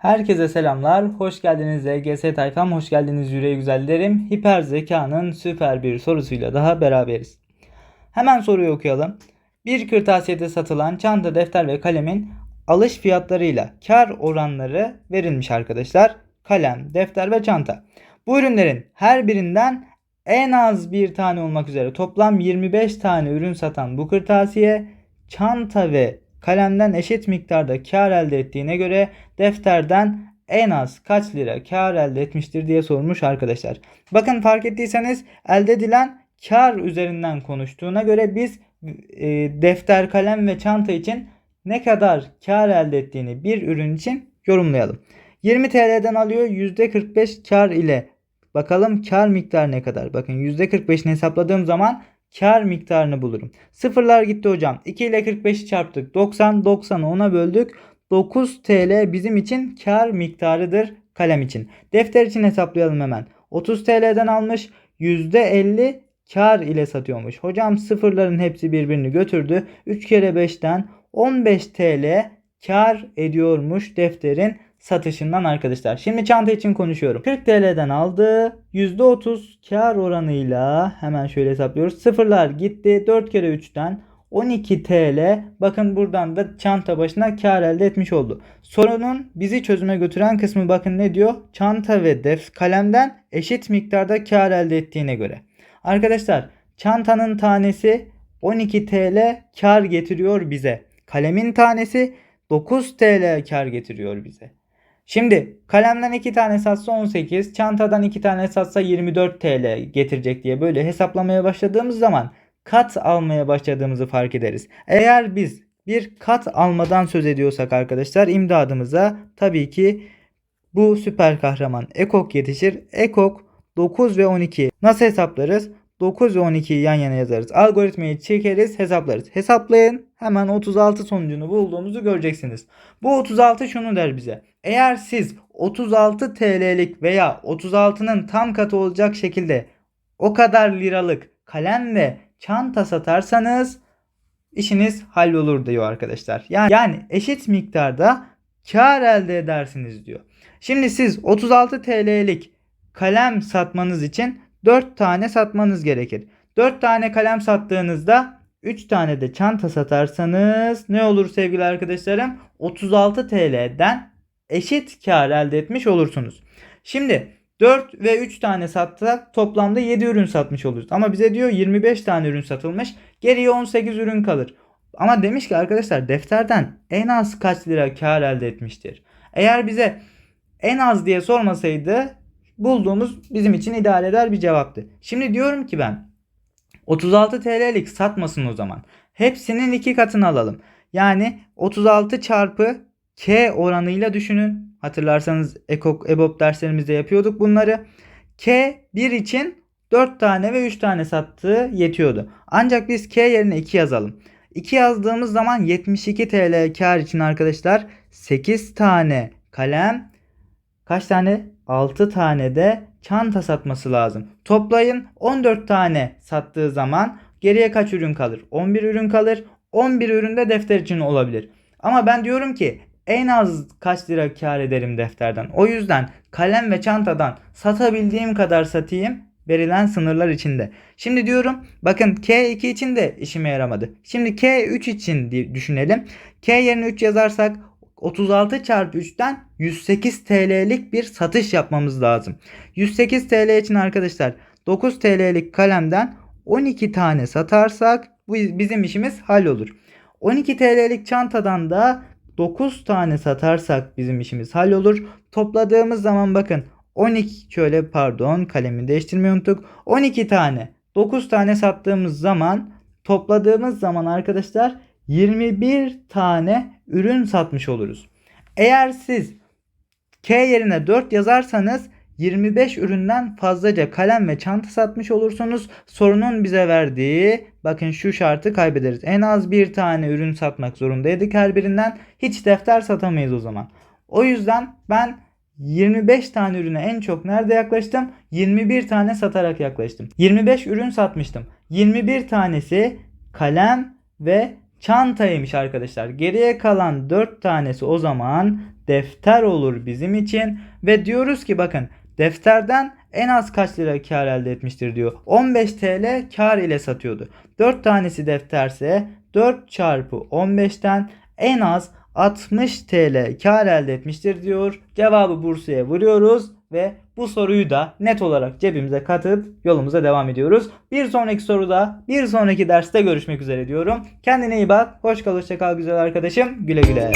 Herkese selamlar. Hoş geldiniz EGS Tayfam. Hoş geldiniz yüreği güzellerim. Hiper zekanın süper bir sorusuyla daha beraberiz. Hemen soruyu okuyalım. Bir kırtasiyede satılan çanta, defter ve kalemin alış fiyatlarıyla kar oranları verilmiş arkadaşlar. Kalem, defter ve çanta. Bu ürünlerin her birinden en az bir tane olmak üzere toplam 25 tane ürün satan bu kırtasiye çanta ve kalemden eşit miktarda kar elde ettiğine göre defterden en az kaç lira kar elde etmiştir diye sormuş arkadaşlar. Bakın fark ettiyseniz elde edilen kar üzerinden konuştuğuna göre biz e, defter, kalem ve çanta için ne kadar kar elde ettiğini bir ürün için yorumlayalım. 20 TL'den alıyor %45 kar ile bakalım kar miktarı ne kadar? Bakın %45'ini hesapladığım zaman kar miktarını bulurum. Sıfırlar gitti hocam. 2 ile 45'i çarptık. 90, 90'ı 10'a böldük. 9 TL bizim için kar miktarıdır kalem için. Defter için hesaplayalım hemen. 30 TL'den almış. %50 kar ile satıyormuş. Hocam sıfırların hepsi birbirini götürdü. 3 kere 5'ten 15 TL kar ediyormuş defterin satışından arkadaşlar. Şimdi çanta için konuşuyorum. 40 TL'den aldı. %30 kar oranıyla hemen şöyle hesaplıyoruz. Sıfırlar gitti. 4 kere 3'ten 12 TL. Bakın buradan da çanta başına kar elde etmiş oldu. Sorunun bizi çözüme götüren kısmı bakın ne diyor? Çanta ve def kalemden eşit miktarda kar elde ettiğine göre. Arkadaşlar çantanın tanesi 12 TL kar getiriyor bize. Kalemin tanesi 9 TL kar getiriyor bize. Şimdi kalemden 2 tane satsa 18, çantadan 2 tane satsa 24 TL getirecek diye böyle hesaplamaya başladığımız zaman kat almaya başladığımızı fark ederiz. Eğer biz bir kat almadan söz ediyorsak arkadaşlar imdadımıza tabii ki bu süper kahraman Ekok yetişir. Ekok 9 ve 12 nasıl hesaplarız? 9 ve 12'yi yan yana yazarız. Algoritmayı çekeriz hesaplarız. Hesaplayın hemen 36 sonucunu bulduğumuzu göreceksiniz. Bu 36 şunu der bize. Eğer siz 36 TL'lik veya 36'nın tam katı olacak şekilde o kadar liralık kalem ve çanta satarsanız işiniz hallolur diyor arkadaşlar. Yani, yani eşit miktarda kar elde edersiniz diyor. Şimdi siz 36 TL'lik kalem satmanız için 4 tane satmanız gerekir. 4 tane kalem sattığınızda 3 tane de çanta satarsanız ne olur sevgili arkadaşlarım? 36 TL'den eşit kar elde etmiş olursunuz. Şimdi 4 ve 3 tane satsak toplamda 7 ürün satmış oluruz. Ama bize diyor 25 tane ürün satılmış. Geriye 18 ürün kalır. Ama demiş ki arkadaşlar defterden en az kaç lira kar elde etmiştir? Eğer bize en az diye sormasaydı bulduğumuz bizim için idare eder bir cevaptı. Şimdi diyorum ki ben 36 TL'lik satmasın o zaman. Hepsinin iki katını alalım. Yani 36 çarpı K oranıyla düşünün. Hatırlarsanız EKOK, EBOB derslerimizde yapıyorduk bunları. K 1 için 4 tane ve 3 tane sattığı yetiyordu. Ancak biz K yerine 2 yazalım. 2 yazdığımız zaman 72 TL kar için arkadaşlar 8 tane kalem kaç tane? 6 tane de çanta satması lazım. Toplayın 14 tane sattığı zaman geriye kaç ürün kalır? 11 ürün kalır. 11 ürün de defter için olabilir. Ama ben diyorum ki en az kaç lira kar ederim defterden. O yüzden kalem ve çantadan satabildiğim kadar satayım verilen sınırlar içinde. Şimdi diyorum bakın K2 için de işime yaramadı. Şimdi K3 için düşünelim. K yerine 3 yazarsak 36 çarpı 3'ten 108 TL'lik bir satış yapmamız lazım. 108 TL için arkadaşlar 9 TL'lik kalemden 12 tane satarsak bu bizim işimiz hallolur. 12 TL'lik çantadan da 9 tane satarsak bizim işimiz hallolur. Topladığımız zaman bakın 12 şöyle pardon kalemi değiştirmeyi unuttuk. 12 tane 9 tane sattığımız zaman topladığımız zaman arkadaşlar 21 tane ürün satmış oluruz. Eğer siz K yerine 4 yazarsanız 25 üründen fazlaca kalem ve çanta satmış olursunuz. Sorunun bize verdiği bakın şu şartı kaybederiz. En az bir tane ürün satmak zorundaydık her birinden. Hiç defter satamayız o zaman. O yüzden ben 25 tane ürüne en çok nerede yaklaştım? 21 tane satarak yaklaştım. 25 ürün satmıştım. 21 tanesi kalem ve çantaymış arkadaşlar. Geriye kalan 4 tanesi o zaman defter olur bizim için ve diyoruz ki bakın defterden en az kaç lira kar elde etmiştir diyor. 15 TL kar ile satıyordu. 4 tanesi defterse 4 çarpı 15'ten en az 60 TL kar elde etmiştir diyor. Cevabı Bursa'ya vuruyoruz ve bu soruyu da net olarak cebimize katıp yolumuza devam ediyoruz. Bir sonraki soruda, bir sonraki derste görüşmek üzere diyorum. Kendine iyi bak. Hoş kal, hoşça kal güzel arkadaşım. Güle güle.